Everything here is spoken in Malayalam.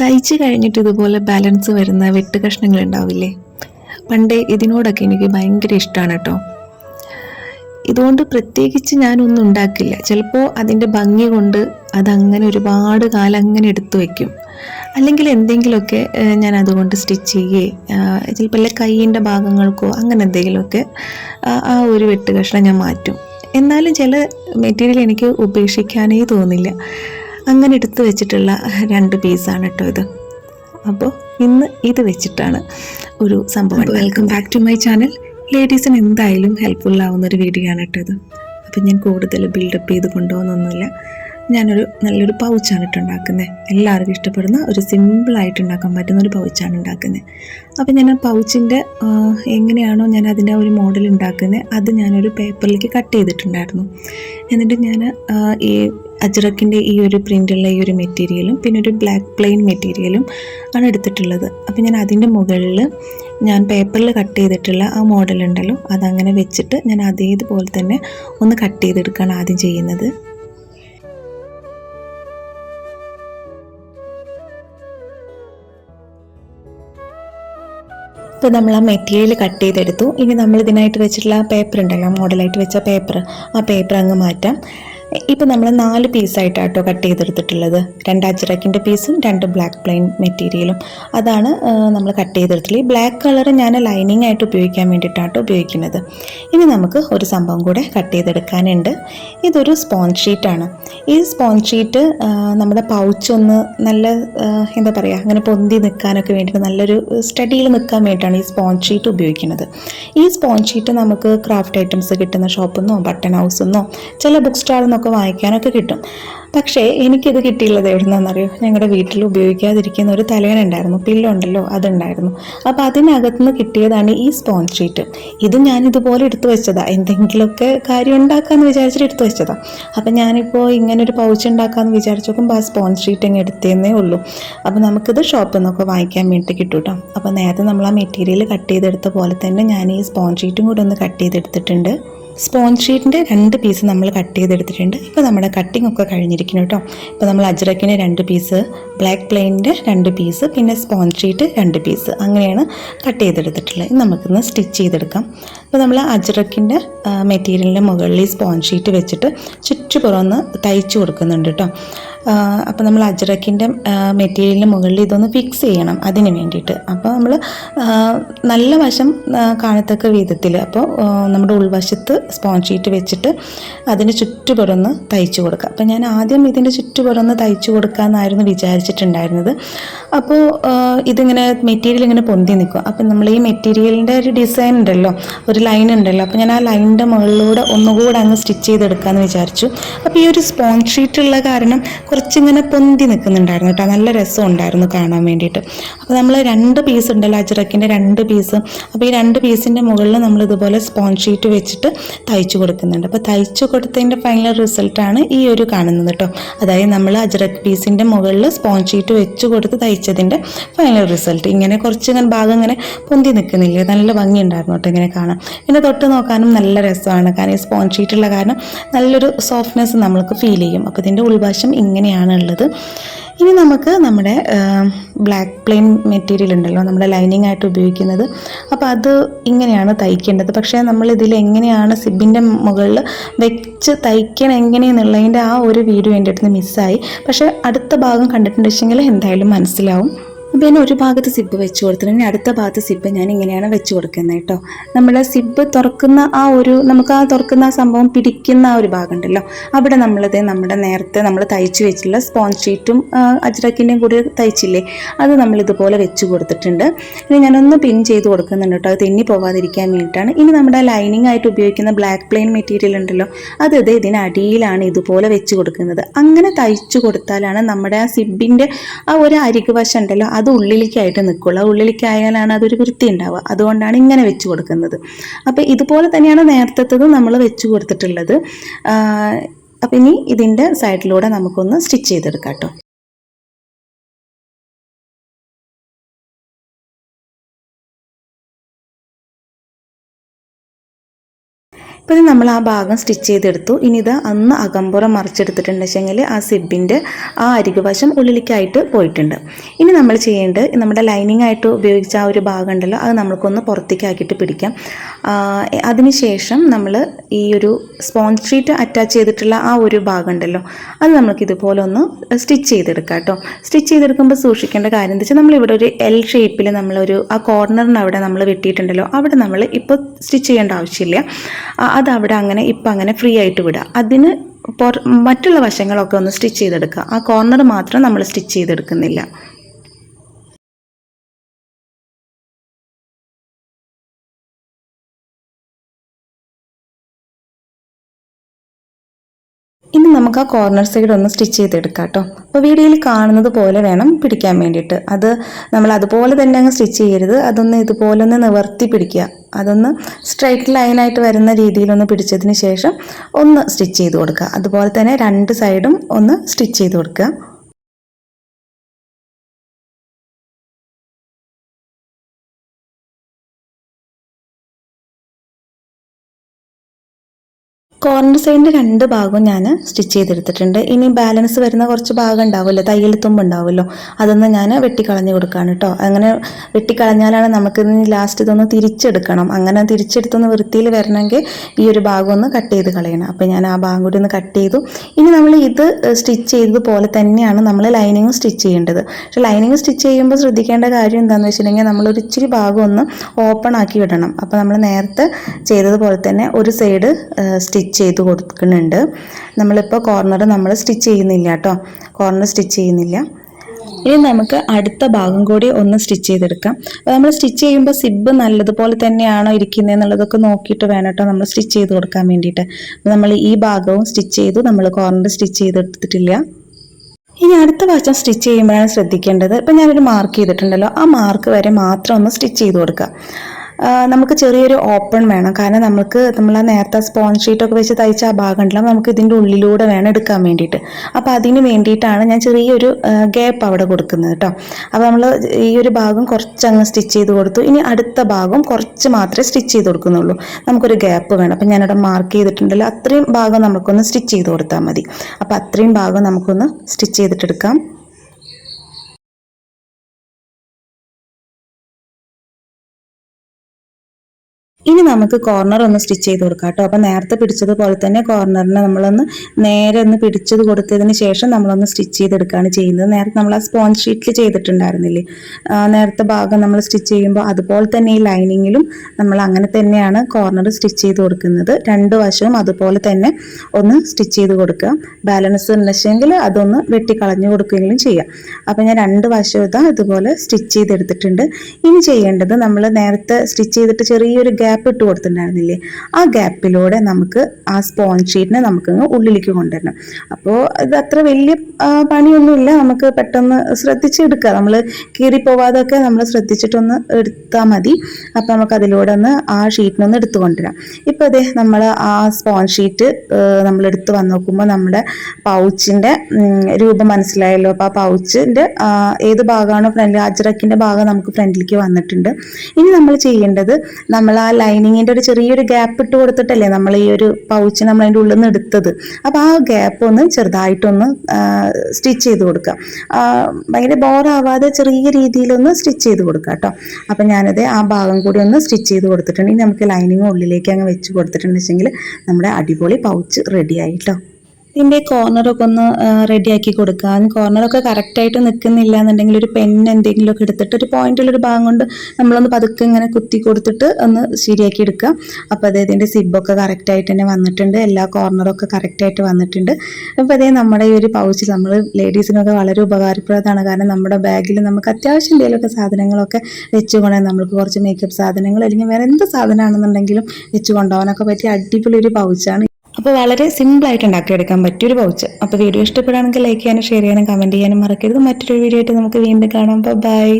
തയ്ച്ച് കഴിഞ്ഞിട്ട് ഇതുപോലെ ബാലൻസ് വരുന്ന വെട്ട് കഷ്ണങ്ങൾ ഉണ്ടാവില്ലേ? പണ്ടേ ഇതിനോടൊക്കെ എനിക്ക് ഭയങ്കര ഇഷ്ടമാണ് കേട്ടോ. ഇതുകൊണ്ട് പ്രത്യേകിച്ച് ഞാനൊന്നും ഉണ്ടാക്കില്ല. ചിലപ്പോൾ അതിന്റെ ഭംഗി കൊണ്ട് അതങ്ങനെ ഒരുപാട് കാലം അങ്ങനെ എടുത്തു വയ്ക്കും അല്ലെങ്കിൽ എന്തെങ്കിലുമൊക്കെ ഞാൻ അതുകൊണ്ട് സ്റ്റിച്ച് ചെയ്യേ ചിലപ്പോൾ അല്ലെ കൈയിന്റെ ഭാഗങ്ങൾക്കോ അങ്ങനെ എന്തെങ്കിലുമൊക്കെ ആ- ഒരു വെട്ട് കഷ്ണം ഞാൻ മാറ്റും. എന്നാലും ചില മെറ്റീരിയൽ എനിക്ക് ഉപേക്ഷിക്കാനേ തോന്നില്ല. അങ്ങനെ എടുത്തു വെച്ചിട്ടുള്ള രണ്ട് പീസാണ് കേട്ടോ ഇത്. അപ്പോൾ ഇന്ന് ഇത് വെച്ചിട്ടാണ് ഒരു സംഭവം welcome back to my channel ലേഡീസിന് എന്തായാലും ഹെൽപ്ഫുൾ ആവുന്ന ഒരു വീഡിയോ ആണ് കേട്ടോ ഇത്. അപ്പം ഞാൻ കൂടുതൽ ബിൽഡപ്പ് ചെയ്ത് കൊണ്ടുപോകുന്നൊന്നുമില്ല. ഞാനൊരു നല്ലൊരു പൗച്ചാണ് ഇട്ട് ഉണ്ടാക്കുന്നത് എല്ലാവർക്കും ഇഷ്ടപ്പെടുന്ന ഒരു സിമ്പിളായിട്ട് ഉണ്ടാക്കാൻ പറ്റുന്ന ഒരു പൗച്ചാണ് ഉണ്ടാക്കുന്നത് അപ്പോൾ ഞാൻ ആ പൗച്ചിന്റെ എങ്ങനെയാണോ ഞാൻ അതിന്റെ ഒരു മോഡൽ ഉണ്ടാക്കുന്നത് അത് ഞാനൊരു പേപ്പറിലേക്ക് കട്ട് ചെയ്തിട്ടുണ്ടായിരുന്നു. എന്നിട്ട് ഞാൻ ഈ അജ്രക്കിന്റെ ഈ ഒരു പ്രിന്റുള്ള ഈ ഒരു മെറ്റീരിയലും പിന്നെ ഒരു ബ്ലാക്ക് പ്ലെയിൻ മെറ്റീരിയലും ആണ് എടുത്തിട്ടുള്ളത്. അപ്പോൾ ഞാൻ അതിന്റെ മുകളിൽ ഞാൻ പേപ്പറിൽ കട്ട് ചെയ്തിട്ടുള്ള ആ മോഡൽ ഉണ്ടല്ലോ അതങ്ങനെ വെച്ചിട്ട് ഞാൻ അതേതുപോലെ തന്നെ ഒന്ന് കട്ട് ചെയ്തെടുക്കുകയാണ് ആദ്യം ചെയ്യുന്നത്. ഇപ്പോൾ നമ്മൾ ആ മെറ്റീരിയൽ കട്ട് ചെയ്തെടുത്തു. ഇനി നമ്മൾ ഇതിനായിട്ട് വെച്ചിട്ടുള്ള ആ പേപ്പർ ഉണ്ടല്ലോ മോഡലായിട്ട് വെച്ച പേപ്പർ ആ പേപ്പർ അങ്ങ് മാറ്റാം. ഇപ്പോൾ നമ്മൾ നാല് പീസായിട്ടാട്ടോ കട്ട് ചെയ്തെടുത്തിട്ടുള്ളത്. രണ്ട് അജ്രക്കിന്റെ പീസും രണ്ട് ബ്ലാക്ക് പ്ലെയിൻ മെറ്റീരിയലും അതാണ് നമ്മൾ കട്ട് ചെയ്തെടുത്തിട്ടുള്ളത്. ഈ ബ്ലാക്ക് കളർ ഞാൻ ലൈനിങ് ആയിട്ട് ഉപയോഗിക്കാൻ വേണ്ടിയിട്ടാണ് ഉപയോഗിക്കുന്നത്. ഇനി നമുക്ക് ഒരു സംഭവം കൂടെ കട്ട് ചെയ്തെടുക്കാനുണ്ട്. ഇതൊരു സ്പോഞ്ച് ഷീറ്റാണ് ഈ സ്പോഞ്ച് ഷീറ്റ് നമ്മുടെ പൗച്ച് ഒന്ന് നല്ല എന്താ പറയുക അങ്ങനെ പൊന്തി നിൽക്കാനൊക്കെ വേണ്ടിയിട്ട് നല്ലൊരു സ്റ്റഡിയിൽ നിൽക്കാൻ വേണ്ടിയിട്ടാണ് ഈ സ്പോഞ്ച് ഷീറ്റ് ഉപയോഗിക്കുന്നത്. ഈ സ്പോഞ്ച് ഷീറ്റ് നമുക്ക് ക്രാഫ്റ്റ് ഐറ്റംസ് കിട്ടുന്ന ഷോപ്പിൽ നിന്നോ ബട്ടൺ ഹൗസിൽ നിന്നോ ചില ബുക്ക് സ്റ്റാളിൽ നിന്നൊക്കെ വാങ്ങിക്കാനൊക്കെ കിട്ടും. പക്ഷേ എനിക്കിത് കിട്ടിയുള്ളത് എവിടെ നിന്നാണെന്നറിയോ ഞങ്ങളുടെ വീട്ടിൽ ഉപയോഗിക്കാതിരിക്കുന്ന ഒരു തലയണ പില്ലുണ്ടല്ലോ പില്ലോ അതുണ്ടായിരുന്നു. അപ്പോൾ അതിനകത്തുനിന്ന് കിട്ടിയതാണ് ഈ സ്പോഞ്ച് ഷീറ്റ്. ഇത് ഞാൻ ഇതുപോലെ എടുത്തു വെച്ചതാണ് എന്തെങ്കിലുമൊക്കെ കാര്യം ഉണ്ടാക്കാമെന്ന് വിചാരിച്ചിട്ട് എടുത്തു വെച്ചതാണ് അപ്പം ഞാനിപ്പോൾ ഇങ്ങനെ ഒരു പൗച്ച് ഉണ്ടാക്കാമെന്ന് വിചാരിച്ചു നോക്കുമ്പോൾ ആ സ്പോഞ്ച് ഷീറ്റ് അങ്ങ് എടുത്തേന്നേ ഉള്ളൂ. അപ്പോൾ നമുക്കിത് ഷോപ്പിൽ നിന്നൊക്കെ വാങ്ങിക്കാൻ വേണ്ടി കിട്ടും കേട്ടോ അപ്പോൾ നേരത്തെ നമ്മൾ ആ മെറ്റീരിയൽ കട്ട് ചെയ്തെടുത്ത പോലെ തന്നെ ഞാൻ ഈ സ്പോഞ്ച് ഷീറ്റും കൂടെ ഒന്ന് കട്ട് ചെയ്തെടുത്തിട്ടുണ്ട്. സ്പോഞ്ച് ഷീറ്റിന്റെ രണ്ട് പീസ് നമ്മൾ കട്ട് ചെയ്തെടുത്തിട്ടുണ്ട്. ഇപ്പോൾ നമ്മുടെ കട്ടിംഗ് ഒക്കെ കഴിഞ്ഞിരിക്കുന്നു കേട്ടോ ഇപ്പോൾ നമ്മൾ അജ്രക്കിന്റെ രണ്ട് പീസ് ബ്ലാക്ക് പ്ലെയിനിന്റെ രണ്ട് പീസ് പിന്നെ സ്പോഞ്ച് ഷീറ്റ് രണ്ട് പീസ് അങ്ങനെയാണ് കട്ട് ചെയ്തെടുത്തിട്ടുള്ളത്. നമുക്കിന്ന് സ്റ്റിച്ച് ചെയ്തെടുക്കാം. അപ്പോൾ നമ്മൾ അജ്രക്കിന്റെ മെറ്റീരിയലിന്റെ മുകളിൽ സ്പോഞ്ച് ഷീറ്റ് വെച്ചിട്ട് ചുറ്റുപുറം ഒന്ന് തയ്ച്ചു കൊടുക്കുന്നുണ്ട് കേട്ടോ അപ്പോൾ നമ്മൾ അജ്രക്കിന്റെ മെറ്റീരിയലിന് മുകളിൽ ഇതൊന്ന് ഫിക്സ് ചെയ്യണം അതിന് വേണ്ടിയിട്ട്. അപ്പോൾ നമ്മൾ നല്ല വശം കാണത്തക്ക വിധത്തിൽ അപ്പോൾ നമ്മുടെ ഉൾവശത്ത് സ്പോഞ്ച് ഷീറ്റ് വെച്ചിട്ട് അതിന് ചുറ്റുപുറന്ന് തയ്ച്ചു കൊടുക്കുക അപ്പോൾ ഞാൻ ആദ്യം ഇതിന്റെ ചുറ്റുപുറന്ന് തയ്ച്ചു കൊടുക്കാമെന്നായിരുന്നു വിചാരിച്ചിട്ടുണ്ടായിരുന്നത്. അപ്പോൾ ഇതിങ്ങനെ മെറ്റീരിയൽ ഇങ്ങനെ പൊന്തി നിൽക്കും. അപ്പം നമ്മൾ ഈ മെറ്റീരിയലിന്റെ ഒരു ഡിസൈൻ ഉണ്ടല്ലോ ഒരു ലൈൻ ഉണ്ടല്ലോ അപ്പോൾ ഞാൻ ആ ലൈനിന്റെ മുകളിലൂടെ ഒന്നുകൂടെ അങ്ങ് സ്റ്റിച്ച് ചെയ്തെടുക്കാമെന്ന് വിചാരിച്ചു. അപ്പോൾ ഈ ഒരു സ്പോഞ്ച് ഷീറ്റ് ഉള്ള കാരണം കുറച്ചിങ്ങനെ പൊന്തി നിൽക്കുന്നുണ്ടായിരുന്നു കേട്ടോ. നല്ല രസം ഉണ്ടായിരുന്നു കാണാൻ വേണ്ടിയിട്ട്. അപ്പോൾ നമ്മൾ രണ്ട് പീസ് ഉണ്ടല്ലോ അജറക്കിന്റെ രണ്ട് പീസ് അപ്പോൾ ഈ രണ്ട് പീസിന്റെ മുകളിൽ നമ്മൾ ഇതുപോലെ സ്പോഞ്ച് ഷീറ്റ് വെച്ചിട്ട് തയ്ച്ചു കൊടുക്കുന്നുണ്ട്. അപ്പോൾ തയ്ച്ചു കൊടുത്തതിന്റെ ഫൈനൽ റിസൾട്ടാണ് ഈ ഒരു കാണുന്നത് കേട്ടോ. അതായത് നമ്മൾ അജറക്ക് പീസിന്റെ മുകളിൽ സ്പോഞ്ച് ഷീറ്റ് വെച്ച് കൊടുത്ത് തയ്ച്ചതിന്റെ ഫൈനൽ റിസൾട്ട് ഇങ്ങനെ കുറച്ച് ഇങ്ങനെ ഭാഗം ഇങ്ങനെ പൊന്തി നിൽക്കുന്നില്ലേ നല്ല ഭംഗി ഉണ്ടായിരുന്നു കേട്ടോ ഇങ്ങനെ കാണാൻ. പിന്നെ തൊട്ട് നോക്കാനും നല്ല രസമാണ്. കാരണം ഈ സ്പോഞ്ച് ഷീറ്റുള്ള കാരണം നല്ലൊരു സോഫ്റ്റ്നെസ് നമ്മൾക്ക് ഫീൽ ചെയ്യും. അപ്പോൾ ഇതിന്റെ ഉൾവശം ഇങ്ങനെയാണ് ഉള്ളത് ഇനി നമുക്ക് നമ്മുടെ ബ്ലാക്ക് പ്ലെയിൻ മെറ്റീരിയൽ ഉണ്ടല്ലോ നമ്മുടെ ലൈനിങ് ആയിട്ട് ഉപയോഗിക്കുന്നത്. അപ്പോൾ അത് ഇങ്ങനെയാണ് തയ്ക്കേണ്ടത്. പക്ഷേ നമ്മൾ ഇതിൽ എങ്ങനെയാണ് സിബിന്റെ മുകളിൽ വെച്ച് തയ്ക്കണം എങ്ങനെയെന്നുള്ളതിന്റെ ആ ഒരു വീഡിയോ എന്റെ അടുത്ത് മിസ്സായി പക്ഷേ അടുത്ത ഭാഗം കണ്ടിട്ടുണ്ടെങ്കിൽ എന്തായാലും മനസ്സിലാവും. അപ്പോൾ ഒരു ഭാഗത്ത് സിബ് വെച്ച് കൊടുത്തിട്ടുണ്ട്. അടുത്ത ഭാഗത്ത് സിബ് ഞാൻ ഇങ്ങനെയാണ് വെച്ച് കൊടുക്കുന്നത് കേട്ടോ. നമ്മുടെ സിബ് തുറക്കുന്ന ആ ഒരു നമുക്ക് ആ തുറക്കുന്ന ആ സംഭവം പിടിക്കുന്ന ആ ഒരു ഭാഗം ഉണ്ടല്ലോ അവിടെ നമ്മളത് നമ്മുടെ നേരത്തെ നമ്മൾ തയ്ച്ച് വെച്ചിട്ടുള്ള സ്പോഞ്ച് ഷീറ്റും അജ്രക്കിന്റെയും കൂടി തയ്ച്ചില്ലേ? അത് നമ്മൾ ഇതുപോലെ വെച്ച് കൊടുത്തിട്ടുണ്ട്. ഇനി ഞാനൊന്ന് പിൻ ചെയ്ത് കൊടുക്കുന്നുണ്ട് കേട്ടോ. അത് തെന്നി പോകാതിരിക്കാൻ വേണ്ടിയിട്ടാണ്. ഇനി നമ്മുടെ ലൈനിങ് ആയിട്ട് ഉപയോഗിക്കുന്ന ബ്ലാക്ക് പ്ലെയിൻ മെറ്റീരിയൽ ഉണ്ടല്ലോ അത് ഇത് ഇതിനടിയിലാണ് ഇതുപോലെ വെച്ച് കൊടുക്കുന്നത്. അങ്ങനെ തയ്ച്ചു കൊടുത്താലാണ് നമ്മുടെ ആ സിബിന്റെ ആ ഒരു അരികുവശം ഉണ്ടല്ലോ അത് ഉള്ളിലേക്കായിട്ട് നിൽക്കുള്ളൂ ഉള്ളിലേക്കായാലാണ് അതൊരു വൃത്തി ഉണ്ടാവുക. അതുകൊണ്ടാണ് ഇങ്ങനെ വെച്ച് കൊടുക്കുന്നത്. അപ്പോൾ ഇതുപോലെ തന്നെയാണ് നേരത്തത് നമ്മൾ വെച്ച് കൊടുത്തിട്ടുള്ളത്. അപ്പം ഇനി ഇതിന്റെ സൈഡിലൂടെ നമുക്കൊന്ന് സ്റ്റിച്ച് ചെയ്തെടുക്കാം കേട്ടോ. ഇത് നമ്മൾ ആ ഭാഗം സ്റ്റിച്ച് ചെയ്തെടുത്തു. ഇനി ഇത് അന്ന് അകമ്പുറം മറിച്ചെടുത്തിട്ടുണ്ടെങ്കിൽ ആ സിബിന്റെ ആ അരികു വശം ഉള്ളിലേക്കായിട്ട് പോയിട്ടുണ്ട്. ഇനി നമ്മൾ ചെയ്യേണ്ടത് നമ്മുടെ ലൈനിങ് ആയിട്ട് ഉപയോഗിച്ച ആ ഒരു ഭാഗം ഉണ്ടല്ലോ അത് നമുക്കൊന്ന് പുറത്തേക്കാക്കിയിട്ട് പിടിക്കാം. അതിനുശേഷം നമ്മൾ ഈ ഒരു സ്പോഞ്ച് ഷീറ്റ് അറ്റാച്ച് ചെയ്തിട്ടുള്ള ആ ഒരു ഭാഗം ഉണ്ടല്ലോ അത് നമുക്ക് ഇതുപോലെ ഒന്ന് സ്റ്റിച്ച് ചെയ്തെടുക്കാം കേട്ടോ. സ്റ്റിച്ച് ചെയ്തെടുക്കുമ്പോൾ സൂക്ഷിക്കേണ്ട കാര്യം എന്താ വെച്ചാൽ നമ്മളിവിടെ ഒരു എൽ ഷേപ്പിൽ നമ്മളൊരു ആ കോർണറിന് അവിടെ നമ്മൾ വെട്ടിയിട്ടുണ്ടല്ലോ അവിടെ നമ്മൾ ഇപ്പോൾ സ്റ്റിച്ച് ചെയ്യേണ്ട ആവശ്യമില്ല. അത് അവിടെ അങ്ങനെ ഇപ്പം അങ്ങനെ ഫ്രീ ആയിട്ട് വിടുക. അതിന് മറ്റുള്ള വശങ്ങളൊക്കെ ഒന്ന് സ്റ്റിച്ച് ചെയ്തെടുക്കുക. ആ കോർണർ മാത്രം നമ്മൾ സ്റ്റിച്ച് ചെയ്തെടുക്കുന്നില്ല. നമുക്ക് ആ കോർണർ സൈഡ് ഒന്ന് സ്റ്റിച്ച് ചെയ്തെടുക്കാം കേട്ടോ. അപ്പോൾ വീഡിയോയിൽ കാണുന്നത് പോലെ വേണം പിടിക്കാൻ വേണ്ടിയിട്ട്. അത് നമ്മൾ അതുപോലെ തന്നെ അങ്ങ് സ്റ്റിച്ച് ചെയ്യരുത്. അതൊന്ന് ഇതുപോലെ ഒന്ന് നിവർത്തി പിടിക്കുക. അതൊന്ന് സ്ട്രൈറ്റ് ലൈനായിട്ട് വരുന്ന രീതിയിലൊന്ന് പിടിച്ചതിന് ശേഷം ഒന്ന് സ്റ്റിച്ച് ചെയ്ത് കൊടുക്കുക. അതുപോലെ തന്നെ രണ്ട് സൈഡും ഒന്ന് സ്റ്റിച്ച് ചെയ്ത് കൊടുക്കുക. കോർണർ സൈഡിന്റെ രണ്ട് ഭാഗവും ഞാൻ സ്റ്റിച്ച് ചെയ്തെടുത്തിട്ടുണ്ട്. ഇനി ബാലൻസ് വരുന്ന കുറച്ച് ഭാഗം ഉണ്ടാവുമല്ലോ തയ്യൽ തുമ്പ് ഉണ്ടാവുമല്ലോ അതൊന്ന് ഞാൻ വെട്ടിക്കളഞ്ഞ് കൊടുക്കുകയാണ് കേട്ടോ അങ്ങനെ വെട്ടിക്കളഞ്ഞാലാണ് നമുക്ക് ലാസ്റ്റ് ഇതൊന്ന് തിരിച്ചെടുക്കണം. അങ്ങനെ തിരിച്ചെടുത്തൊന്ന് വൃത്തിയിൽ വരണമെങ്കിൽ ഈ ഒരു ഭാഗം ഒന്ന് കട്ട് ചെയ്ത് കളയണം. അപ്പോൾ ഞാൻ ആ ഭാഗം കൂടി ഒന്ന് കട്ട് ചെയ്തു. ഇനി നമ്മൾ ഇത് സ്റ്റിച്ച് ചെയ്തതുപോലെ തന്നെയാണ് നമ്മൾ ലൈനിങ് സ്റ്റിച്ച് ചെയ്യേണ്ടത്. പക്ഷേ ലൈനിങ് സ്റ്റിച്ച് ചെയ്യുമ്പോൾ ശ്രദ്ധിക്കേണ്ട കാര്യം എന്താണെന്ന് വെച്ചിട്ടുണ്ടെങ്കിൽ നമ്മളൊരു ഇച്ചിരി ഭാഗം ഒന്ന് ഓപ്പൺ ആക്കി വിടണം. അപ്പോൾ നമ്മൾ നേരത്തെ ചെയ്തതുപോലെ തന്നെ ഒരു സൈഡ് സ്റ്റിച്ച് സ്റ്റിച്ച് ചെയ്ത് കൊടുക്കുന്നുണ്ട്. നമ്മളിപ്പോൾ കോർണർ നമ്മൾ സ്റ്റിച്ച് ചെയ്യുന്നില്ല കേട്ടോ. കോർണർ സ്റ്റിച്ച് ചെയ്യുന്നില്ല. ഇനി നമുക്ക് അടുത്ത ഭാഗം കൂടി ഒന്ന് സ്റ്റിച്ച് ചെയ്തെടുക്കാം. അപ്പോൾ നമ്മൾ സ്റ്റിച്ച് ചെയ്യുമ്പോൾ സിബ് നല്ലതുപോലെ തന്നെയാണോ ഇരിക്കുന്നത് എന്നുള്ളതൊക്കെ നോക്കിയിട്ട് വേണം കേട്ടോ നമ്മൾ സ്റ്റിച്ച് ചെയ്ത് കൊടുക്കാൻ വേണ്ടിയിട്ട്. നമ്മൾ ഈ ഭാഗവും സ്റ്റിച്ച് ചെയ്തു നമ്മൾ കോർണർ സ്റ്റിച്ച് ചെയ്തെടുത്തിട്ടില്ല. ഇനി അടുത്ത വശം സ്റ്റിച്ച് ചെയ്യുമ്പോഴാണ് ശ്രദ്ധിക്കേണ്ടത്. ഇപ്പം ഞാനൊരു മാർക്ക് ചെയ്തിട്ടുണ്ടല്ലോ. ആ മാർക്ക് വരെ മാത്രം ഒന്ന് സ്റ്റിച്ച് ചെയ്ത് കൊടുക്കുക. നമുക്ക് ചെറിയൊരു ഓപ്പൺ വേണം. കാരണം നമുക്ക് നമ്മൾ ആ നേരത്തെ സ്പോഞ്ച് ഷീറ്റൊക്കെ വെച്ച് തയ്ച്ച ആ ഭാഗം ഉണ്ടല്ലോ നമുക്ക് ഇതിന്റെ ഉള്ളിലൂടെ വേണം എടുക്കാൻ വേണ്ടിയിട്ട്. അപ്പോൾ അതിന് വേണ്ടിയിട്ടാണ് ഞാൻ ചെറിയൊരു ഗ്യാപ്പ് അവിടെ കൊടുക്കുന്നത് കേട്ടോ അപ്പോൾ നമ്മൾ ഈ ഒരു ഭാഗം കുറച്ച് കുറച്ചങ്ങ് സ്റ്റിച്ച് ചെയ്ത് കൊടുത്തു. ഇനി അടുത്ത ഭാഗം കുറച്ച് മാത്രമേ സ്റ്റിച്ച് ചെയ്ത് കൊടുക്കുന്നുള്ളൂ. നമുക്കൊരു ഗ്യാപ്പ് വേണം. അപ്പം ഞാനവിടെ മാർക്ക് ചെയ്തിട്ടുണ്ടല്ലോ. അത്രയും ഭാഗം നമുക്കൊന്ന് സ്റ്റിച്ച് ചെയ്ത് കൊടുത്താൽ മതി. അപ്പോൾ അത്രയും ഭാഗം നമുക്കൊന്ന് സ്റ്റിച്ച് ചെയ്തിട്ടെടുക്കാം. നമുക്ക് കോർണർ ഒന്ന് സ്റ്റിച്ച് ചെയ്ത് കൊടുക്കാം കേട്ടോ. അപ്പോൾ നേരത്തെ പിടിച്ചതുപോലെ തന്നെ കോർണറിനെ നമ്മളൊന്ന് നേരെ ഒന്ന് പിടിച്ചത് കൊടുത്തതിന് ശേഷം നമ്മളൊന്ന് സ്റ്റിച്ച് ചെയ്തെടുക്കുകയാണ് ചെയ്യുന്നത്. നേരത്തെ നമ്മൾ ആ സ്പോഞ്ച് ഷീറ്റിൽ ചെയ്തിട്ടുണ്ടായിരുന്നില്ലേ? നേരത്തെ ഭാഗം നമ്മൾ സ്റ്റിച്ച് ചെയ്യുമ്പോൾ അതുപോലെ തന്നെ ഈ ലൈനിങ്ങിലും നമ്മൾ അങ്ങനെ തന്നെയാണ് കോർണർ സ്റ്റിച്ച് ചെയ്ത് കൊടുക്കുന്നത്. രണ്ട് വശവും അതുപോലെ തന്നെ ഒന്ന് സ്റ്റിച്ച് ചെയ്ത് കൊടുക്കുക. ബാലൻസ് ഉണ്ടെങ്കിൽ അതൊന്ന് വെട്ടിക്കളഞ്ഞു കൊടുക്കുകയെങ്കിലും ചെയ്യാം. അപ്പം ഞാൻ രണ്ട് വശവും ഇതാ ഇതുപോലെ സ്റ്റിച്ച് ചെയ്തെടുത്തിട്ടുണ്ട്. ഇനി ചെയ്യേണ്ടത് നമ്മൾ നേരത്തെ സ്റ്റിച്ച് ചെയ്തിട്ട് ചെറിയൊരു ഗ്യാപ്പ് ഇട്ട് കൊടുത്തിട്ടുണ്ടായിരുന്നില്ലേ? ആ ഗ്യാപ്പിലൂടെ നമുക്ക് ആ സ്പോഞ്ച് ഷീറ്റിനെ നമുക്ക് ഉള്ളിലേക്ക് കൊണ്ടുവരണം. അപ്പോൾ ഇത് അത്ര വലിയ പണിയൊന്നുമില്ല. നമുക്ക് പെട്ടെന്ന് ശ്രദ്ധിച്ചെടുക്കുക നമ്മൾ കീറിപ്പോവാതൊക്കെ നമ്മൾ ശ്രദ്ധിച്ചിട്ടൊന്ന് എടുത്താൽ മതി. അപ്പോൾ നമുക്ക് അതിലൂടെ ഒന്ന് ആ ഷീറ്റിനൊന്ന് എടുത്തു കൊണ്ടുവരാം. ഇപ്പോൾ അതെ നമ്മൾ ആ സ്പോഞ്ച് ഷീറ്റ് നമ്മൾ എടുത്ത് വന്ന് നോക്കുമ്പോൾ നമ്മുടെ പൗച്ചിന്റെ രൂപം മനസ്സിലായല്ലോ. അപ്പോൾ ആ പൗച്ചിന്റെ ഏത് ഭാഗമാണോ ഫ്രണ്ട് അജ്രക്കിന്റെ ഭാഗം നമുക്ക് ഫ്രണ്ടിലേക്ക് വന്നിട്ടുണ്ട്. ഇനി നമ്മൾ ചെയ്യേണ്ടത് നമ്മൾ ആ ലൈനിങ്ങിന്റെ ഒരു ചെറിയൊരു ഗ്യാപ്പ് ഇട്ട് കൊടുത്തിട്ടല്ലേ നമ്മൾ ഈ ഒരു പൗച്ച് നമ്മൾ അതിന്റെ ഉള്ളിൽ നിന്ന് എടുത്തത്. അപ്പോൾ ആ ഗ്യാപ്പ് ഒന്ന് ചെറുതായിട്ടൊന്ന് സ്റ്റിച്ച് ചെയ്ത് കൊടുക്കുക. ഭയങ്കര ബോറാവാതെ ചെറിയ രീതിയിലൊന്ന് സ്റ്റിച്ച് ചെയ്ത് കൊടുക്കുക കേട്ടോ. അപ്പം ഞാനത് ആ ഭാഗം കൂടി ഒന്ന് സ്റ്റിച്ച് ചെയ്ത് കൊടുത്തിട്ടുണ്ടെങ്കിൽ നമുക്ക് ലൈനിങ് ഉള്ളിലേക്ക് അങ്ങ് വെച്ച് കൊടുത്തിട്ടുണ്ടെങ്കിൽ നമ്മുടെ അടിപൊളി പൗച്ച് റെഡി ആയിട്ടോ ഇതിന്റെ കോർണറൊക്കെ ഒന്ന് റെഡിയാക്കി കൊടുക്കുക. അതിന് കോർണറൊക്കെ കറക്റ്റായിട്ട് നിൽക്കുന്നില്ല എന്നുണ്ടെങ്കിൽ ഒരു പെൻ എന്തെങ്കിലും ഒക്കെ എടുത്തിട്ട് ഒരു പോയിന്റിലൊരു ഭാഗം കൊണ്ട് നമ്മളൊന്ന് പതുക്കെ ഇങ്ങനെ കുത്തി കൊടുത്തിട്ട് ഒന്ന് ശരിയാക്കി എടുക്കുക. അപ്പോൾ അതേ ഇതിന്റെ സിബൊക്കെ കറക്റ്റായിട്ട് തന്നെ വന്നിട്ടുണ്ട്. എല്ലാ കോർണറൊക്കെ കറക്റ്റായിട്ട് വന്നിട്ടുണ്ട്. അപ്പോൾ അതേ നമ്മുടെ ഈ ഒരു പൗച്ച് നമ്മൾ ലേഡീസിനൊക്കെ വളരെ ഉപകാരപ്രദമാണ്. കാരണം നമ്മുടെ ബാഗിൽ നമുക്ക് അത്യാവശ്യം എന്തെങ്കിലുമൊക്കെ സാധനങ്ങളൊക്കെ വെച്ച് കൊണ്ടുപോകാൻ നമ്മൾക്ക് കുറച്ച് മേക്കപ്പ് സാധനങ്ങൾ അല്ലെങ്കിൽ വേറെ എന്ത് സാധനമാണെന്നുണ്ടെങ്കിലും വെച്ച് കൊണ്ടുപോകാനൊക്കെ പറ്റിയ അടിപൊളി ഒരു പൗച്ചാണ് അപ്പോൾ വളരെ സിമ്പിളായിട്ട് ഉണ്ടാക്കിയെടുക്കാൻ പറ്റിയൊരു പൗച്ച് അപ്പോൾ വീഡിയോ ഇഷ്ടപ്പെടുകയാണെങ്കിൽ ലൈക്ക് ചെയ്യാനും ഷെയർ ചെയ്യാനും കമന്റ് ചെയ്യാനും മറക്കരുത്. മറ്റൊരു വീഡിയോ ആയിട്ട് നമുക്ക് വീണ്ടും കാണാം. ബൈ